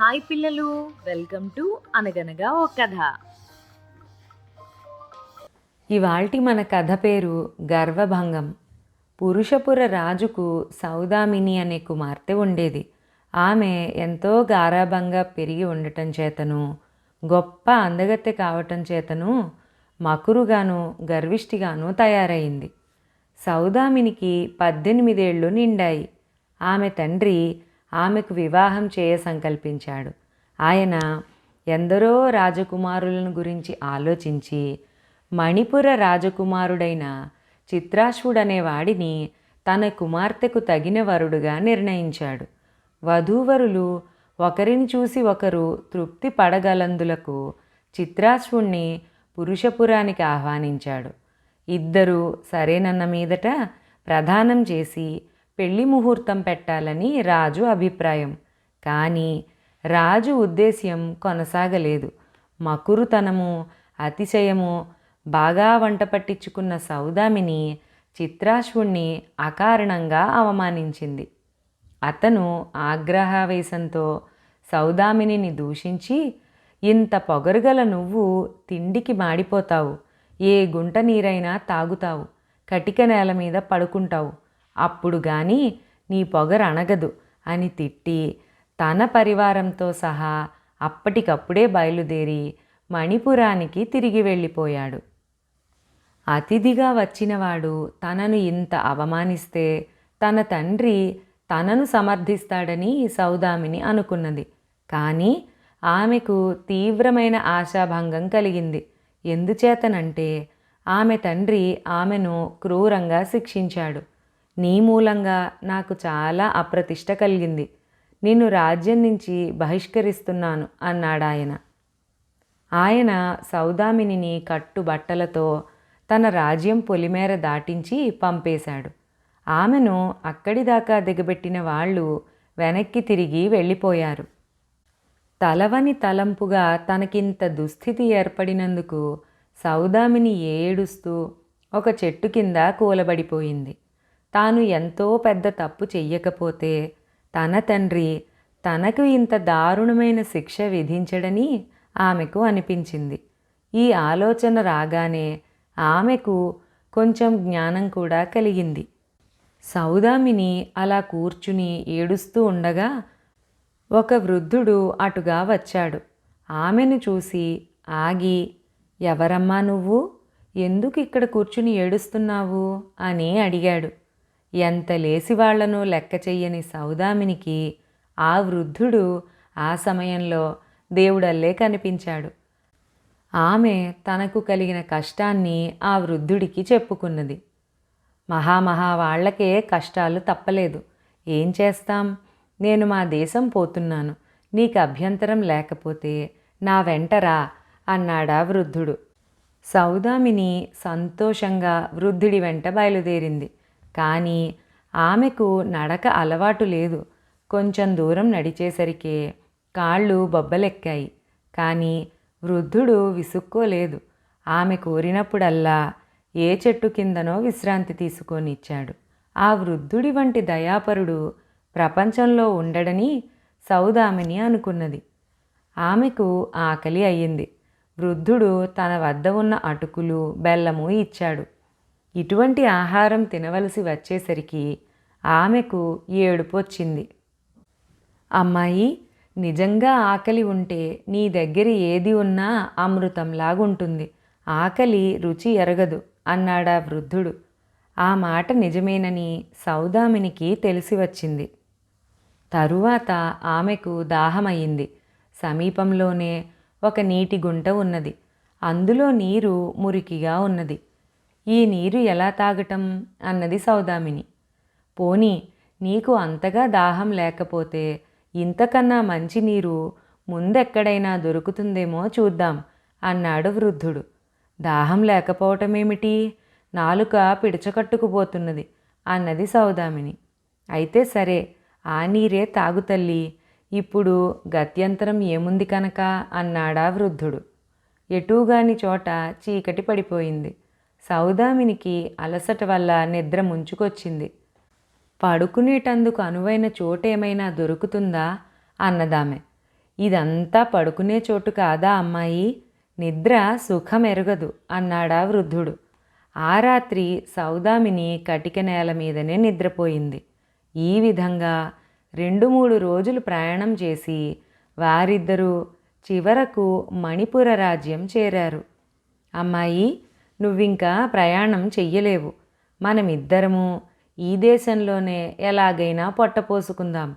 Hi పిల్లలు welcome to అనగనగా ఓ కథ. ఇవాల్టి మన కథ పేరు గర్వభంగం. పురుషపుర రాజుకు సౌదామిని అనే కుమార్తె ఉండేది. ఆమె ఎంతో గారాభంగా పెరిగి ఉండటం చేతను గొప్ప అందగత్తె కావటం చేతను మకురుగాను గర్విష్టిగాను తయారైంది. సౌదామినికి పద్దెనిమిదేళ్ళు నిండాయి. ఆమె తండ్రి ఆమెకు వివాహం చేయ సంకల్పించాడు. ఆయన ఎందరో రాజకుమారులను గురించి ఆలోచించి మణిపుర రాజకుమారుడైన చిత్రాశ్వుడనే వాడిని తన కుమార్తెకు తగిన వరుడుగా నిర్ణయించాడు. వధూవరులు ఒకరిని చూసి ఒకరు తృప్తి పడగలందులకు చిత్రాశ్వుణ్ణి పురుషపురానికి ఆహ్వానించాడు. ఇద్దరు సరేనన్న మీదట ప్రదానం చేసి పెళ్ళి ముహూర్తం పెట్టాలని రాజు అభిప్రాయం. కానీ రాజు ఉద్దేశ్యం కొనసాగలేదు. మకురుతనము అతిశయము బాగా వంట పట్టించుకున్న సౌదామిని చిత్రాశ్వుణ్ణి అకారణంగా అవమానించింది. అతను ఆగ్రహావేశంతో సౌదామినిని దూషించి ఇంత పొగరుగల నువ్వు తిండికి మాడిపోతావు. ఏ గుంట నీరైనా తాగుతావు. కటిక నేల మీద పడుకుంటావు. అప్పుడు గాని నీ పొగరణగదు అని తిట్టి తన పరివారంతో సహా అప్పటికప్పుడే బయలుదేరి మణిపురానికి తిరిగి వెళ్ళిపోయాడు. అతిథిగా వచ్చినవాడు తనను ఇంత అవమానిస్తే తన తండ్రి తనను సమర్థిస్తాడని సౌదామిని అనుకున్నది. కానీ ఆమెకు తీవ్రమైన ఆశాభంగం కలిగింది. ఎందుచేతనంటే ఆమె తండ్రి ఆమెను క్రూరంగా శిక్షించాడు. నీ మూలంగా నాకు చాలా అప్రతిష్ట కలిగింది. నిన్ను రాజ్యం నుంచి బహిష్కరిస్తున్నాను అన్నాడాయన ఆయన. సౌదామినిని కట్టుబట్టలతో తన రాజ్యం పొలిమేర దాటించి పంపేశాడు. ఆమెను అక్కడి దాకా దిగబెట్టిన వాళ్ళు వెనక్కి తిరిగి వెళ్ళిపోయారు. తలవని తలంపుగా తనకింత దుస్థితి ఏర్పడినందుకు సౌదామిని ఏడుస్తూ ఒక చెట్టు కింద కూలబడిపోయింది. తాను ఎంతో పెద్ద తప్పు చెయ్యకపోతే తన తండ్రి తనకు ఇంత దారుణమైన శిక్ష విధించడని ఆమెకు అనిపించింది. ఈ ఆలోచన రాగానే ఆమెకు కొంచెం జ్ఞానం కూడా కలిగింది. సౌదామిని అలా కూర్చుని ఏడుస్తూ ఉండగా ఒక వృద్ధుడు అటుగా వచ్చాడు. ఆమెను చూసి ఆగి ఎవరమ్మా నువ్వు? ఎందుకు ఇక్కడ కూర్చుని ఏడుస్తున్నావు? అని అడిగాడు. ఎంత లేసివాళ్ళను లెక్క చెయ్యని సౌదామినికి ఆ వృద్ధుడు ఆ సమయంలో దేవుడల్లే కనిపించాడు. ఆమె తనకు కలిగిన కష్టాన్ని ఆ వృద్ధుడికి చెప్పుకున్నది. మహామహా వాళ్ళకే కష్టాలు తప్పలేదు. ఏం చేస్తాం? నేను మా దేశం పోతున్నాను. నీకు అభ్యంతరం లేకపోతే నా వెంటరా అన్నాడా వృద్ధుడు. సౌదామిని సంతోషంగా వృద్ధుడి వెంట బయలుదేరింది. కానీ ఆమెకు నడక అలవాటు లేదు. కొంచెం దూరం నడిచేసరికే కాళ్ళు బొబ్బలెక్కాయి. కానీ వృద్ధుడు విసుక్కోలేదు. ఆమె కోరినప్పుడల్లా ఏ చెట్టు కిందనో విశ్రాంతి తీసుకొని ఇచ్చాడు ఆ వృద్ధుడి వంటి దయాపరుడు ప్రపంచంలో ఉండడని సౌదామిని అనుకున్నది. ఆమెకు ఆకలి అయ్యింది. వృద్ధుడు తన వద్ద ఉన్న అటుకులు బెల్లము ఇచ్చాడు. ఇటువంటి ఆహారం తినవలసి వచ్చేసరికి ఆమెకు ఏడుపు వచ్చింది అమ్మాయి నిజంగా ఆకలి ఉంటే నీ దగ్గర ఏది ఉన్నా అమృతంలాగుంటుంది. ఆకలి రుచి ఎరగదు అన్నాడా వృద్ధుడు. ఆ మాట నిజమేనని సౌదామినికి తెలిసి వచ్చింది. తరువాత ఆమెకు దాహమయ్యింది. సమీపంలోనే ఒక నీటి గుంట ఉన్నది. అందులో నీరు మురికిగా ఉన్నది. ఈ నీరు ఎలా తాగటం అన్నది సౌదామిని. పోనీ నీకు అంతగా దాహం లేకపోతే ఇంతకన్నా మంచి నీరు ముందెక్కడైనా దొరుకుతుందేమో చూద్దాం అన్నాడు వృద్ధుడు. దాహం లేకపోవటమేమిటి? నాలుక పిడచకట్టుకుపోతున్నది అన్నది సౌదామిని. అయితే సరే ఆ నీరే తాగుతల్లి ఇప్పుడు గత్యంతరం ఏముంది కనుక అన్నాడా వృద్ధుడు. ఎటూగాని చోట చీకటి పడిపోయింది. సౌదామినికి అలసట వల్ల నిద్ర ముంచుకొచ్చింది. పడుకునేటందుకు అనువైన చోటేమైనా దొరుకుతుందా? అన్నదామె. ఇదంతా పడుకునే చోటు కాదా అమ్మాయి? నిద్ర సుఖమెరగదు అన్నాడా వృద్ధుడు. ఆ రాత్రి సౌదామిని కటిక నేల మీదనే నిద్రపోయింది. ఈ విధంగా రెండు మూడు రోజులు ప్రయాణం చేసి వారిద్దరూ చివరకు మణిపుర రాజ్యం చేరారు. అమ్మాయి నువ్వింకా ప్రయాణం చెయ్యలేవు. మనమిద్దరము ఈ దేశంలోనే ఎలాగైనా పొట్టపోసుకుందాం.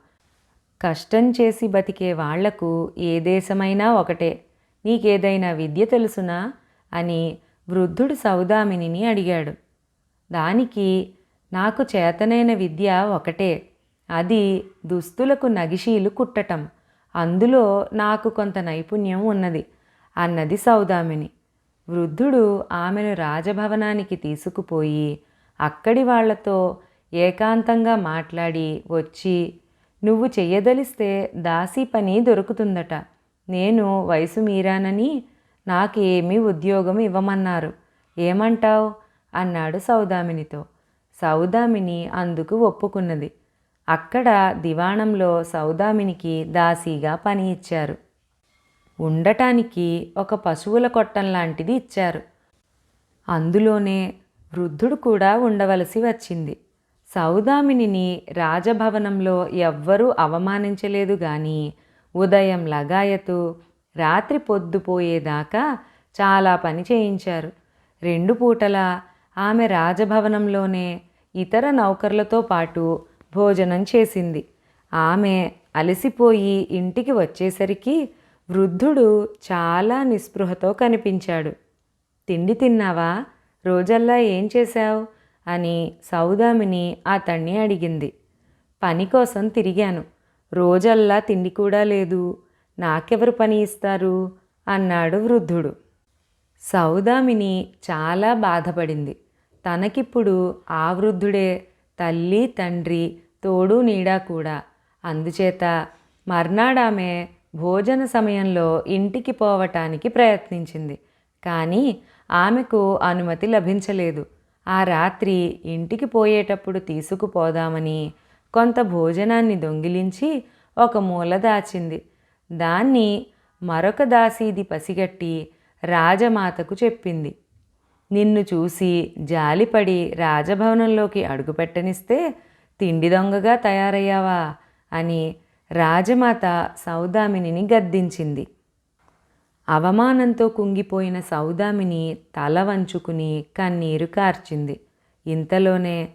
కష్టం చేసి బతికే వాళ్ళకు ఏ దేశమైనా ఒకటే. నీకేదైనా విద్య తెలుసునా? అని వృద్ధుడు సౌదామినిని అడిగాడు. దానికి నాకు చేతనైన విద్య ఒకటే. అది దుస్తులకు నగిషీలు కుట్టటం. అందులో నాకు కొంత నైపుణ్యం ఉన్నది అన్నది సౌదామిని. వృద్ధుడు ఆమెను రాజభవనానికి తీసుకుపోయి అక్కడి వాళ్ళతో ఏకాంతంగా మాట్లాడి వచ్చి నువ్వు చెయ్యదలిస్తే దాసీ పని దొరుకుతుందట. నేను వయసు మీరానని నాకేమీ ఉద్యోగం ఇవ్వమన్నారు. ఏమంటావ్ అన్నాడు సౌదామినితో. సౌదామిని అందుకు ఒప్పుకున్నది. అక్కడ దివాణంలో సౌదామినికి దాసీగా పని ఇచ్చారు. ఉండటానికి ఒక పశువుల కొట్టం లాంటిది ఇచ్చారు. అందులోనే వృద్ధుడు కూడా ఉండవలసి వచ్చింది. సౌదామినిని రాజభవనంలో ఎవ్వరూ అవమానించలేదు గాని ఉదయం లగాయతు రాత్రి పొద్దుపోయేదాకా చాలా పని చేయించారు. రెండు పూటల ఆమె రాజభవనంలోనే ఇతర నౌకర్లతో పాటు భోజనం చేసింది. ఆమె అలసిపోయి ఇంటికి వచ్చేసరికి వృద్ధుడు చాలా నిస్పృహతో కనిపించాడు. తిండి తిన్నావా? రోజల్లా ఏం చేశావు? అని సౌదామిని అతన్ని అడిగింది. పని కోసం తిరిగాను. రోజల్లా తిండి కూడా లేదు. నాకెవరు పని ఇస్తారు? అన్నాడు వృద్ధుడు. సౌదామిని చాలా బాధపడింది. తనకిప్పుడు ఆ వృద్ధుడే తల్లి తండ్రి తోడు నీడా కూడా. అందుచేత మర్నాడామె భోజన సమయంలో ఇంటికి పోవటానికి ప్రయత్నించింది. కానీ ఆమెకు అనుమతి లభించలేదు. ఆ రాత్రి ఇంటికి పోయేటప్పుడు తీసుకుపోదామని కొంత భోజనాన్ని దొంగిలించి ఒక మూల దాచింది. దాన్ని మరొక దాసీది పసిగట్టి రాజమాతకు చెప్పింది. నిన్ను చూసి జాలిపడి రాజభవనంలోకి అడుగుపెట్టనిస్తే తిండి దొంగగా తయారయ్యావా అని రాజమాత సౌదామినిని గద్దించింది. అవమానంతో కుంగిపోయిన సౌదామిని తల వంచుకుని కన్నీరు కార్చింది. ఇంతలోనే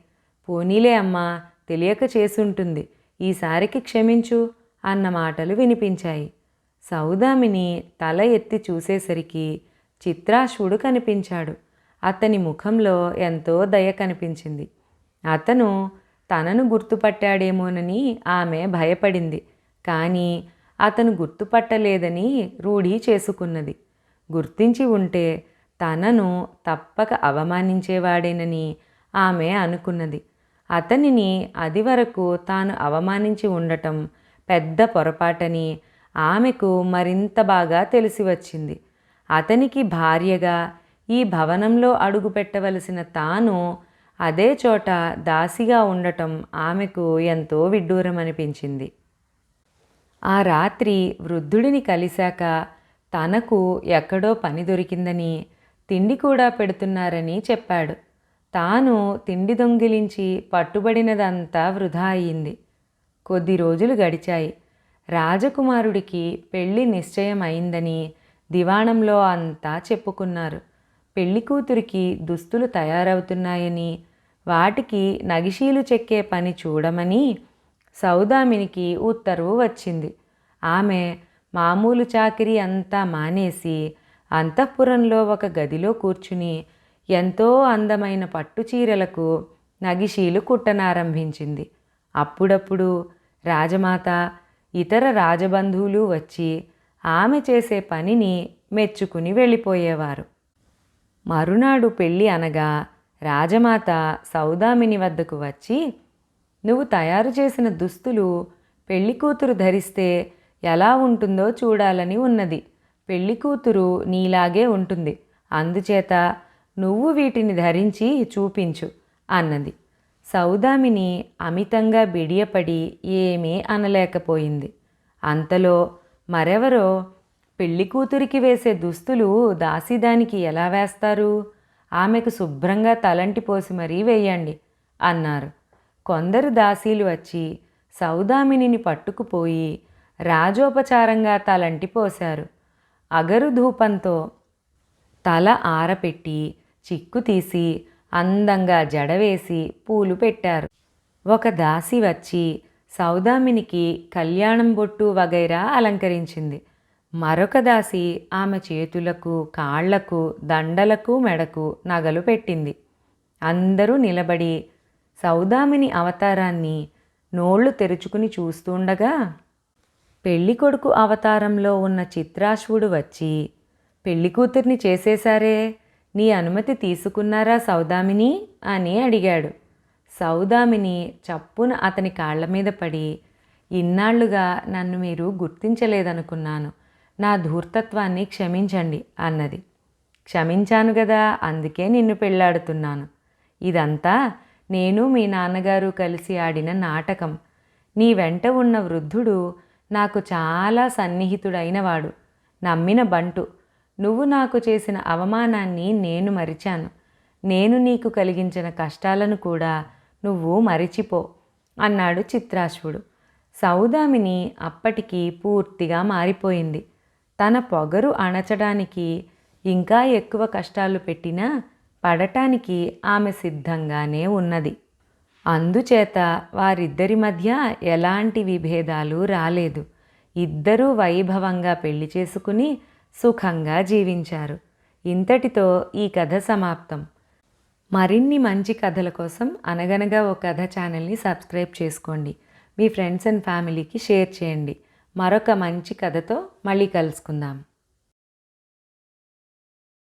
పోనీలే అమ్మా తెలియక చేసుంటుంది. ఈసారికి క్షమించు అన్న మాటలు వినిపించాయి. సౌదామిని తల ఎత్తి చూసేసరికి చిత్రాశ్వుడు కనిపించాడు. అతని ముఖంలో ఎంతో దయ కనిపించింది. అతను తనను గుర్తుపట్టాడేమోనని ఆమె భయపడింది. కానీ అతను గుర్తుపట్టలేదని రూఢి చేసుకున్నది. గుర్తించి ఉంటే తనను తప్పక అవమానించేవాడేనని ఆమె అనుకున్నది. అతనిని అది వరకు తాను అవమానించి ఉండటం పెద్ద పొరపాటని ఆమెకు మరింత బాగా తెలిసి వచ్చింది. అతనికి భార్యగా ఈ భవనంలో అడుగుపెట్టవలసిన తాను అదే చోట దాసిగా ఉండటం ఆమెకు ఎంతో విడ్డూరం అనిపించింది ఆ రాత్రి వృద్ధుడిని కలిశాక తనకు ఎక్కడో పని దొరికిందని తిండి కూడా పెడుతున్నారని చెప్పాడు. తాను తిండి దొంగిలించి పట్టుబడినదంతా వృధా అయింది కొద్ది రోజులు గడిచాయి. రాజకుమారుడికి పెళ్ళి నిశ్చయం అయిందని దివాణంలో అంతా చెప్పుకున్నారు. పెళ్ళి కూతురికి దుస్తులు తయారవుతున్నాయని వాటికి నగిషీలు చెక్కే పని చూడమని సౌదామినికి ఉత్తర్వు వచ్చింది. ఆమె మామూలు చాకిరి అంతా మానేసి అంతఃపురంలో ఒక గదిలో కూర్చుని ఎంతో అందమైన పట్టు చీరలకు నగిషీలు కుట్టనారంభించింది. అప్పుడప్పుడు రాజమాత ఇతర రాజబంధువులు వచ్చి ఆమె చేసే పనిని మెచ్చుకుని వెళ్ళిపోయేవారు. మరునాడు పెళ్ళి అనగా రాజమాత సౌదామిని వద్దకు వచ్చి నువ్వు తయారు చేసిన దుస్తులు పెళ్ళి కూతురు ధరిస్తే ఎలా ఉంటుందో చూడాలని ఉన్నది. పెళ్ళి కూతురు నీలాగే ఉంటుంది. అందుచేత నువ్వు వీటిని ధరించి చూపించు అన్నది. సౌదామిని అమితంగా బిడియపడి ఏమీ అనలేకపోయింది. అంతలో మరెవరో పెళ్ళి కూతురికి వేసే దుస్తులు దాసీదానికి ఎలా వేస్తారు? ఆమెకు శుభ్రంగా తలంటి పోసి మరీ వేయండి అన్నారు. కొందరు దాసీలు వచ్చి సౌదామినిని పట్టుకుపోయి రాజోపచారంగా తలంటి పోశారు. అగరు ధూపంతో తల ఆరపెట్టి చిక్కు తీసి అందంగా జడవేసి పూలు పెట్టారు. ఒక దాసి వచ్చి సౌదామినికి కళ్యాణం బొట్టు వగైరా అలంకరించింది. మరొక దాసి ఆమె చేతులకు కాళ్ళకు దండలకు మెడకు నగలు పెట్టింది. అందరూ నిలబడి సౌదామిని అవతారాన్ని నోళ్ళు తెరుచుకుని చూస్తుండగా పెళ్ళి కొడుకు అవతారంలో ఉన్న చిత్రాశ్వుడు వచ్చి పెళ్ళికూతుర్ని చేసేశారే నీ అనుమతి తీసుకున్నారా సౌదామిని? అని అడిగాడు. సౌదామిని చప్పున అతని కాళ్ళ మీద పడి ఇన్నాళ్ళుగా నన్ను మీరు గుర్తించలేదనుకున్నాను. నా ధూర్తత్వాన్ని క్షమించండి అన్నది. క్షమించాను కదా అందుకే నిన్ను పెళ్ళాడుతున్నాను ఇదంతా నేను మీ నాన్నగారు కలిసి ఆడిన నాటకం. నీ వెంట ఉన్న వృద్ధుడు నాకు చాలా సన్నిహితుడైనవాడు. నమ్మిన బంటు. నువ్వు నాకు చేసిన అవమానాన్ని నేను మరిచాను. నేను నీకు కలిగించిన కష్టాలను కూడా నువ్వు మరిచిపో అన్నాడు చిత్రాశ్వుడు. సౌదామిని అప్పటికి పూర్తిగా మారిపోయింది. తన పొగరు అణచడానికి ఇంకా ఎక్కువ కష్టాలు పెట్టినా పడటానికి ఆమె సిద్ధంగానే ఉన్నది. అందుచేత వారిద్దరి మధ్య ఎలాంటి విభేదాలు రాలేదు. ఇద్దరూ వైభవంగా పెళ్ళి చేసుకుని సుఖంగా జీవించారు. ఇంతటితో ఈ కథ సమాప్తం. మరిన్ని మంచి కథల కోసం అనగనగా ఓ కథ ఛానల్ని సబ్స్క్రైబ్ చేసుకోండి. మీ ఫ్రెండ్స్ అండ్ ఫ్యామిలీకి షేర్ చేయండి. మరొక మంచి కథతో మళ్ళీ కలుసుకుందాం.